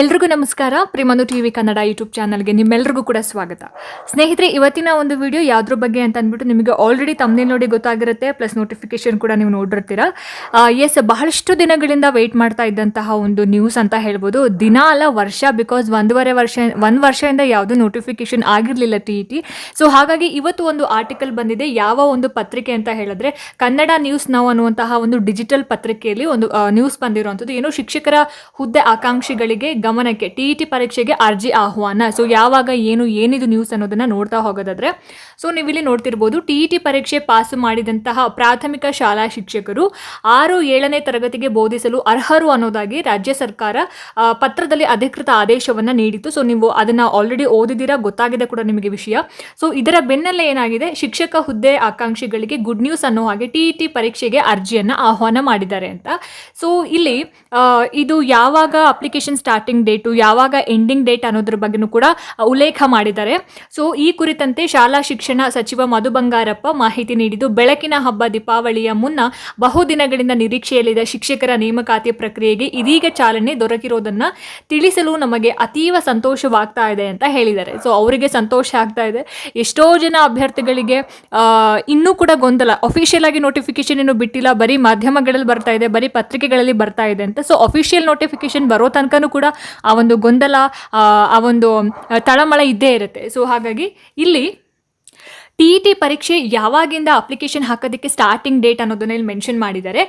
ಎಲ್ರಿಗೂ ನಮಸ್ಕಾರ. ಪ್ರೇಮನು TV Kannada YouTube ಚಾನಲ್ಗೆ ನಿಮ್ಮೆಲ್ಲರಿಗೂ ಕೂಡ ಸ್ವಾಗತ. ಸ್ನೇಹಿತರೆ, ಇವತ್ತಿನ ಒಂದು ವಿಡಿಯೋ ಯಾವ್ದ್ರ ಬಗ್ಗೆ ಅಂತ ಅಂದ್ಬಿಟ್ಟು ನಿಮಗೆ ಆಲ್ರೆಡಿ ತಮ್ಮನೇ ನೋಡಿ ಗೊತ್ತಾಗಿರುತ್ತೆ. ಪ್ಲಸ್ ನೋಟಿಫಿಕೇಶನ್ ಕೂಡ ನೀವು ನೋಡಿರ್ತೀರಾ ಎಸ್ ಬಹಳಷ್ಟು ದಿನಗಳಿಂದ ವೆಯ್ಟ್ ಮಾಡ್ತಾ ಇದ್ದಂತಹ ಒಂದು ನ್ಯೂಸ್ ಅಂತ ಹೇಳ್ಬೋದು. ದಿನ ಅಲ್ಲ, ವರ್ಷ ಬಿಕಾಸ್ ಒಂದೂವರೆ ವರ್ಷ, ಒಂದು ವರ್ಷದಿಂದ ಯಾವುದೂ ನೋಟಿಫಿಕೇಶನ್ ಆಗಿರಲಿಲ್ಲ ಟಿ ಇ ಟಿ. ಸೊ ಹಾಗಾಗಿ ಇವತ್ತು ಒಂದು ಆರ್ಟಿಕಲ್ ಬಂದಿದೆ. ಯಾವ ಒಂದು ಪತ್ರಿಕೆ ಅಂತ ಹೇಳಿದ್ರೆ, ಕನ್ನಡ ನ್ಯೂಸ್ ನಾವು ಅನ್ನುವಂತಹ ಒಂದು ಡಿಜಿಟಲ್ ಪತ್ರಿಕೆಯಲ್ಲಿ ಒಂದು ನ್ಯೂಸ್ ಬಂದಿರುವಂಥದ್ದು. ಏನು ಶಿಕ್ಷಕರ ಹುದ್ದೆ ಆಕಾಂಕ್ಷಿಗಳಿಗೆ ಗಮನಕ್ಕೆ ಟಿ ಇ ಟಿ ಪರೀಕ್ಷೆಗೆ ಅರ್ಜಿ ಆಹ್ವಾನ. ಸೊ ಯಾವಾಗ ಏನು, ಏನಿದು ನ್ಯೂಸ್ ಅನ್ನೋದನ್ನ ನೋಡ್ತಾ ಹೋಗೋದಾದ್ರೆ ಸೊ ನೀವು ಇಲ್ಲಿ ನೋಡ್ತಿರ್ಬೋದು, ಟಿ ಇ ಟಿ ಪರೀಕ್ಷೆ ಪಾಸು ಮಾಡಿದಂತಹ ಪ್ರಾಥಮಿಕ ಶಾಲಾ ಶಿಕ್ಷಕರು ಆರು ಏಳನೇ ತರಗತಿಗೆ ಬೋಧಿಸಲು ಅರ್ಹರು ಅನ್ನೋದಾಗಿ ರಾಜ್ಯ ಸರ್ಕಾರ ಪತ್ರದಲ್ಲಿ ಅಧಿಕೃತ ಆದೇಶವನ್ನ ನೀಡಿತು ಸೊ ನೀವು ಅದನ್ನ ಆಲ್ರೆಡಿ ಓದಿದ್ದೀರಾ, ಗೊತ್ತಾಗಿದೆ ಕೂಡ ನಿಮಗೆ ವಿಷಯ. ಸೊ ಇದರ ಬೆನ್ನಲ್ಲೇ ಏನಾಗಿದೆ, ಶಿಕ್ಷಕ ಹುದ್ದೆ ಆಕಾಂಕ್ಷಿಗಳಿಗೆ ಗುಡ್ ನ್ಯೂಸ್ ಅನ್ನೋ ಹಾಗೆ ಟಿ ಇ ಟಿ ಪರೀಕ್ಷೆಗೆ ಅರ್ಜಿಯನ್ನ ಆಹ್ವಾನ ಮಾಡಿದ್ದಾರೆ ಅಂತ. ಸೊ ಇಲ್ಲಿ ಇದು ಯಾವಾಗ ಅಪ್ಲಿಕೇಶನ್ ಸ್ಟಾರ್ಟಿಂಗ್ ಡೇಟು ಯಾವಾಗ ಎಂಡಿಂಗ್ ಡೇಟ್ ಅನ್ನೋದ್ರ ಬಗ್ಗೆನೂ ಕೂಡ ಉಲ್ಲೇಖ ಮಾಡಿದ್ದಾರೆ. ಸೊ ಈ ಕುರಿತಂತೆ ಶಾಲಾ ಶಿಕ್ಷಣ ಸಚಿವ ಮಧು ಬಂಗಾರಪ್ಪ ಮಾಹಿತಿ ನೀಡಿದ್ದು, ಬೆಳಕಿನ ಹಬ್ಬ ದೀಪಾವಳಿಯ ಮುನ್ನ ಬಹುದಿನಗಳಿಂದ ನಿರೀಕ್ಷೆಯಲ್ಲಿದ್ದ ಶಿಕ್ಷಕರ ನೇಮಕಾತಿ ಪ್ರಕ್ರಿಯೆಗೆ ಇದೀಗ ಚಾಲನೆ ದೊರಕಿರೋದನ್ನ ತಿಳಿಸಲು ನಮಗೆ ಅತೀವ ಸಂತೋಷವಾಗ್ತಾ ಇದೆ ಅಂತ ಹೇಳಿದ್ದಾರೆ. ಸೊ ಅವರಿಗೆ ಸಂತೋಷ ಆಗ್ತಾ ಇದೆ. ಎಷ್ಟೋ ಜನ ಅಭ್ಯರ್ಥಿಗಳಿಗೆ ಇನ್ನೂ ಕೂಡ ಗೊಂದಲ. ಅಫಿಷಿಯಲ್ ಆಗಿ ನೋಟಿಫಿಕೇಶನ್ ಏನು ಬಿಟ್ಟಿಲ್ಲ. ಬರೀ ಮಾಧ್ಯಮಗಳಲ್ಲಿ ಬರ್ತಾ ಇದೆ, ಬರೀ ಪತ್ರಿಕೆಗಳಲ್ಲಿ ಬರ್ತಾ ಇದೆ ಅಂತ. ಸೊ ಅಫಿಷಿಯಲ್ ನೋಟಿಫಿಕೇಶನ್ ಬರೋ ತನಕನೂ ಕೂಡ ಆ ಒಂದು ಗೊಂದಲ ಆ, ಒಂದು ತಳಮಳ ಇದ್ದೇ ಇರುತ್ತೆ. ಸೊ ಹಾಗಾಗಿ ಇಲ್ಲಿ ಟಿ ಟಿ ಪರೀಕ್ಷೆ ಯಾವಾಗಿಂದ ಅಪ್ಲಿಕೇಶನ್ ಹಾಕೋದಕ್ಕೆ ಸ್ಟಾರ್ಟಿಂಗ್ ಡೇಟ್ ಅನ್ನೋದನ್ನ ಇಲ್ಲಿ ಮೆನ್ಷನ್ ಮಾಡಿದ್ದಾರೆ.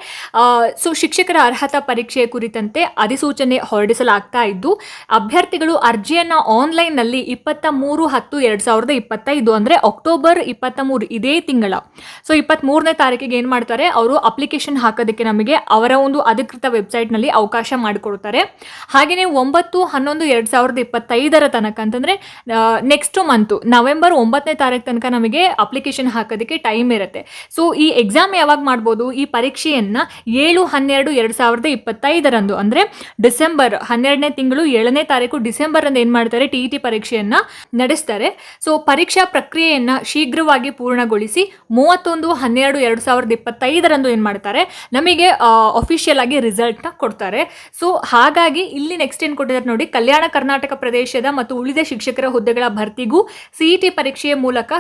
ಸೊ ಶಿಕ್ಷಕರ ಅರ್ಹತಾ ಪರೀಕ್ಷೆಯ ಕುರಿತಂತೆ ಅಧಿಸೂಚನೆ ಹೊರಡಿಸಲಾಗ್ತಾ ಇದ್ದು, ಅಭ್ಯರ್ಥಿಗಳು ಅರ್ಜಿಯನ್ನು ಆನ್ಲೈನ್ನಲ್ಲಿ ಇಪ್ಪತ್ತ ಮೂರು ಹತ್ತು ಎರಡು ಸಾವಿರದ ಇಪ್ಪತ್ತೈದು ಅಂದರೆ ಅಕ್ಟೋಬರ್ ಇಪ್ಪತ್ತ ಮೂರು ಇದೇ ತಿಂಗಳ. ಸೊ ಇಪ್ಪತ್ತ್ಮೂರನೇ ತಾರೀಕಿಗೆ ಏನು ಮಾಡ್ತಾರೆ? ಅವರು ಅಪ್ಲಿಕೇಶನ್ ಹಾಕೋದಕ್ಕೆ ನಮಗೆ ಅವರ ಒಂದು ಅಧಿಕೃತ ವೆಬ್ಸೈಟ್ನಲ್ಲಿ ಅವಕಾಶ ಮಾಡಿಕೊಡ್ತಾರೆ. ಹಾಗೆಯೇ ಒಂಬತ್ತು, ಹನ್ನೊಂದು, ಎರಡು ಸಾವಿರದ ಇಪ್ಪತ್ತೈದರ ತನಕ ಅಂತಂದರೆ ನೆಕ್ಸ್ಟ್ ಮಂತು ನವೆಂಬರ್ ಒಂಬತ್ತನೇ ತಾರೀಕು ತನಕ ನಮಗೆ ಅಪ್ಲಿಕೇಶನ್ ಹಾಕೋದಕ್ಕೆ ಟೈಮ್ ಇರುತ್ತೆ. ಸೊ ಈ ಎಕ್ಸಾಮ್ ಯಾವಾಗ ಮಾಡ್ಬೋದು? ಈ ಪರೀಕ್ಷೆಯನ್ನು ಏಳು, ಹನ್ನೆರಡು, ಎರಡು ಸಾವಿರದ ಇಪ್ಪತ್ತೈದರಂದು. ಅಂದರೆ ಡಿಸೆಂಬರ್ ಹನ್ನೆರಡನೇ ತಿಂಗಳು ಏಳನೇ ತಾರೀಕು ಡಿಸೆಂಬರ್ ಅಂದು ಏನು ಮಾಡ್ತಾರೆ? ಟಿ ಇ ಟಿ ಪರೀಕ್ಷೆಯನ್ನು ನಡೆಸ್ತಾರೆ. ಸೊ ಪರೀಕ್ಷಾ ಪ್ರಕ್ರಿಯೆಯನ್ನು ಶೀಘ್ರವಾಗಿ ಪೂರ್ಣಗೊಳಿಸಿ ಮೂವತ್ತೊಂದು, ಹನ್ನೆರಡು, ಎರಡು ಸಾವಿರದ ಇಪ್ಪತ್ತೈದರಂದು ಏನು ಮಾಡ್ತಾರೆ? ನಮಗೆ ಅಫಿಷಿಯಲ್ ಆಗಿ ರಿಸಲ್ಟ್ನ ಕೊಡ್ತಾರೆ. ಸೊ ಹಾಗಾಗಿ ಇಲ್ಲಿ ನೆಕ್ಸ್ಟ್ ಏನು ಕೊಟ್ಟಿದ್ದಾರೆ ನೋಡಿ, ಕಲ್ಯಾಣ ಕರ್ನಾಟಕ ಪ್ರದೇಶದ ಮತ್ತು ಉಳಿದ ಶಿಕ್ಷಕರ ಹುದ್ದೆಗಳ ಭರ್ತಿಗೂ ಸಿಇಟಿ ಟಿ ಪರೀಕ್ಷೆಯ ಮೂಲಕ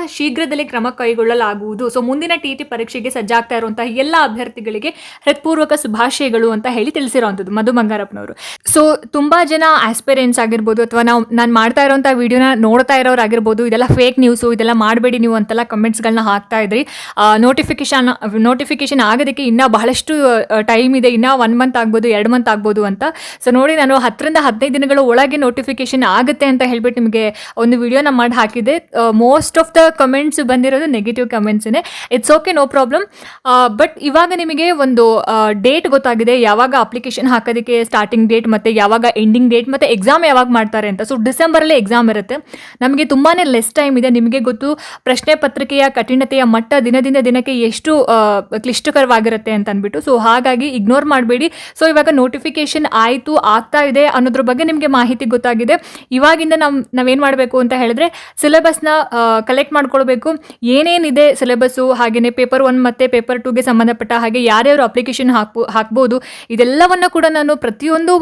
ಶೀಘ್ರದಲ್ಲಿ ಕ್ರಮ ಕೈಗೊಳ್ಳಲಾಗುವುದು. ಸೊ ಮುಂದಿನ ಟಿ ಟಿ ಪರೀಕ್ಷೆಗೆ ಸಜ್ಜಾಗ್ತಾ ಇರುವಂತಹ ಎಲ್ಲ ಅಭ್ಯರ್ಥಿಗಳಿಗೆ ಹೃತ್ಪೂರ್ವಕ ಶುಭಾಶಯಗಳು ಅಂತ ಹೇಳಿ ತಿಳಿಸಿರುವಂಥದ್ದು ಮಧು ಬಂಗಾರಪ್ಪನವರು ಸೊ ತುಂಬಾ ಜನ ಆಸ್ಪಿರೆಂಟ್ಸ್ ಆಗಿರ್ಬೋದು ಅಥವಾ ನಾವು, ನಾನು ಮಾಡ್ತಾ ಇರೋಂಥ ವಿಡಿಯೋನ ನೋಡ್ತಾ ಇರೋರಾಗಿರ್ಬೋದು, ಇದೆಲ್ಲ ಫೇಕ್ ನ್ಯೂಸು ಇದೆಲ್ಲ ಮಾಡಬೇಡಿ ನೀವು ಅಂತೆಲ್ಲ ಕಮೆಂಟ್ಸ್ಗಳನ್ನ ಹಾಕ್ತಾ ಇದ್ರಿ. ನೋಟಿಫಿಕೇಶನ್ ನೋಟಿಫಿಕೇಶನ್ ಆಗೋದಕ್ಕೆ ಇನ್ನೂ ಬಹಳಷ್ಟು ಟೈಮ್ ಇದೆ. ಇನ್ನೂ ಒನ್ ಮಂತ್ ಆಗ್ಬೋದು, ಎರಡು ಮಂತ್ ಆಗ್ಬೋದು ಅಂತ. ಸೊ ನೋಡಿ ನಾನು ಹತ್ತರಿಂದ ಹದಿನೈದು ದಿನಗಳ ಒಳಗೆ ನೋಟಿಫಿಕೇಶನ್ ಆಗುತ್ತೆ ಅಂತ ಹೇಳ್ಬಿಟ್ಟು ನಿಮಗೆ ಒಂದು ವಿಡಿಯೋನ ಮಾಡಿ ಹಾಕಿದೆ ಮೋಸ್ಟ್ ಆಫ್ ದ ಕಮೆಂಟ್ಸ್ ಬಂದಿರೋದು negative ಕಮೆಂಟ್ಸೇ it's okay no problem but ಇವಾಗ ನಿಮಗೆ ಒಂದು ಡೇಟ್ ಗೊತ್ತಾಗಿದೆ. ಯಾವಾಗ ಅಪ್ಲಿಕೇಶನ್ ಹಾಕೋದಕ್ಕೆ ಸ್ಟಾರ್ಟಿಂಗ್ ಡೇಟ್ ಮತ್ತು ಯಾವಾಗ ಎಂಡಿಂಗ್ ಡೇಟ್ ಮತ್ತು ಎಕ್ಸಾಮ್ ಯಾವಾಗ ಮಾಡ್ತಾರೆ ಅಂತ. ಸೊ ಡಿಸೆಂಬರಲ್ಲೇ ಎಕ್ಸಾಮ್ ಇರುತ್ತೆ. ನಮಗೆ ತುಂಬಾ ಲೆಸ್ ಟೈಮ್ ಇದೆ. ನಿಮಗೆ ಗೊತ್ತು, ಪ್ರಶ್ನೆ ಪತ್ರಿಕೆಯ ಕಠಿಣತೆಯ ಮಟ್ಟ ದಿನದಿಂದ ದಿನಕ್ಕೆ ಎಷ್ಟು ಕ್ಲಿಷ್ಟಕರವಾಗಿರುತ್ತೆ ಅಂತ ಅಂದ್ಬಿಟ್ಟು. ಸೊ ಹಾಗಾಗಿ ಇಗ್ನೋರ್ ಮಾಡಬೇಡಿ. ಸೊ ಇವಾಗ ನೋಟಿಫಿಕೇಶನ್ ಆಯಿತು, ಆಗ್ತಾ ಇದೆ ಅನ್ನೋದ್ರ ಬಗ್ಗೆ ನಿಮಗೆ ಮಾಹಿತಿ ಗೊತ್ತಾಗಿದೆ. ಇವಾಗಿಂದ ನಾವು ನಾವೇನು ಮಾಡಬೇಕು ಅಂತ ಹೇಳಿದ್ರೆ ಸಿಲೆಬಸ್ನ ಕಲೆಕ್ಟ್ ಮಾಡ್ಕೊಳ್ಬೇಕು. ಏನೇನಿದೆ ಸಿಲೆಬಸ್ಸು, ಹಾಗೆಯೇ ಪೇಪರ್ ಒನ್ ಮತ್ತು ಪೇಪರ್ ಟೂಗೆ ಸಂಬಂಧಪಟ್ಟ ಹಾಗೆ ಯಾರ್ಯಾರು ಅಪ್ಲಿಕೇಶನ್ ಹಾಕ್ಬೋ, ಹಾಕ್ಬೋದು. ಇದೆಲ್ಲವನ್ನು ಕೂಡ ನಾನು ಪ್ರತಿಯೊಂದು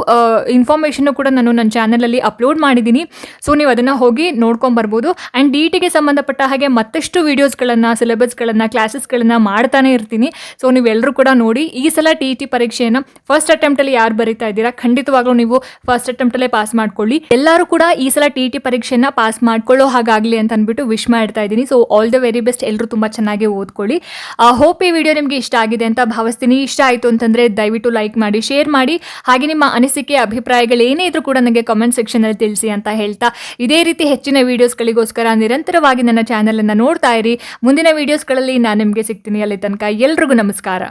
ಇನ್ಫಾರ್ಮೇಷನ್ನು ಕೂಡ ನಾನು ನನ್ನ ಚಾನಲಲ್ಲಿ ಅಪ್ಲೋಡ್ ಮಾಡಿದ್ದೀನಿ. ಸೊ, ನೀವು ಅದನ್ನು ಹೋಗಿ ನೋಡ್ಕೊಂಬರ್ಬೋದು ಆ್ಯಂಡ್ ಡಿ ಟಿಗೆ ಸಂಬಂಧಪಟ್ಟ ಹಾಗೆ ಮತ್ತಷ್ಟು ವೀಡಿಯೋಸ್ಗಳನ್ನು ಸಿಲೆಬಸ್ಗಳನ್ನು ಕ್ಲಾಸಸ್ಗಳನ್ನು ಮಾಡ್ತಾನೆ ಇರ್ತೀನಿ. ಸೊ ನೀವೆಲ್ಲರೂ ಕೂಡ ನೋಡಿ. ಈ ಸಲ ಟಿ ಟಿ ಪರೀಕ್ಷೆಯನ್ನು ಫಸ್ಟ್ ಅಟೆಂಪ್ಟಲ್ಲಿ ಯಾರು ಬರೀತಾ ಇದ್ದೀರಾ, ಖಂಡಿತವಾಗ್ಲೂ ನೀವು ಫಸ್ಟ್ ಅಟೆಂಪ್ಟಲ್ಲೇ ಪಾಸ್ ಮಾಡ್ಕೊಳ್ಳಿ. ಎಲ್ಲರೂ ಕೂಡ ಈ ಸಲ ಟಿ ಟಿ ಪರೀಕ್ಷೆಯನ್ನು ಪಾಸ್ ಮಾಡ್ಕೊಳ್ಳೋ ಹಾಗಾಗಲಿ ಅಂತ ಅಂದ್ಬಿಟ್ಟು ವಿಶ್ ಮಾಡ್ತಾ ಇದ್ದೀನಿ. So all the very best ಎಲ್ಲರೂ ತುಂಬ ಚೆನ್ನಾಗಿ ಓದ್ಕೊಳ್ಳಿ. ಹೋಪ್ ಈ ವಿಡಿಯೋ ನಿಮಗೆ ಇಷ್ಟ ಆಗಿದೆ ಅಂತ ಭಾವಿಸ್ತೀನಿ. ಇಷ್ಟ ಆಯಿತು ಅಂತಂದರೆ ದಯವಿಟ್ಟು ಲೈಕ್ ಮಾಡಿ ಶೇರ್ ಮಾಡಿ. ಹಾಗೆ ನಿಮ್ಮ ಅನಿಸಿಕೆ, ಅಭಿಪ್ರಾಯಗಳು ಏನೇ ಇದ್ರೂ ಕೂಡ ನನಗೆ ಕಮೆಂಟ್ ಸೆಕ್ಷನಲ್ಲಿ ತಿಳಿಸಿ ಅಂತ ಹೇಳ್ತಾ ಇದೇ ರೀತಿ ಹೆಚ್ಚಿನ ವೀಡಿಯೋಸ್ಗಳಿಗೋಸ್ಕರ ನಿರಂತರವಾಗಿ ನನ್ನ ಚಾನಲನ್ನು ನೋಡ್ತಾ ಇರಿ. ಮುಂದಿನ ವೀಡಿಯೋಸ್ಗಳಲ್ಲಿ ನಾನು ನಿಮಗೆ ಸಿಗ್ತೀನಿ. ಅಲ್ಲಿ ತನಕ ಎಲ್ರಿಗೂ ನಮಸ್ಕಾರ.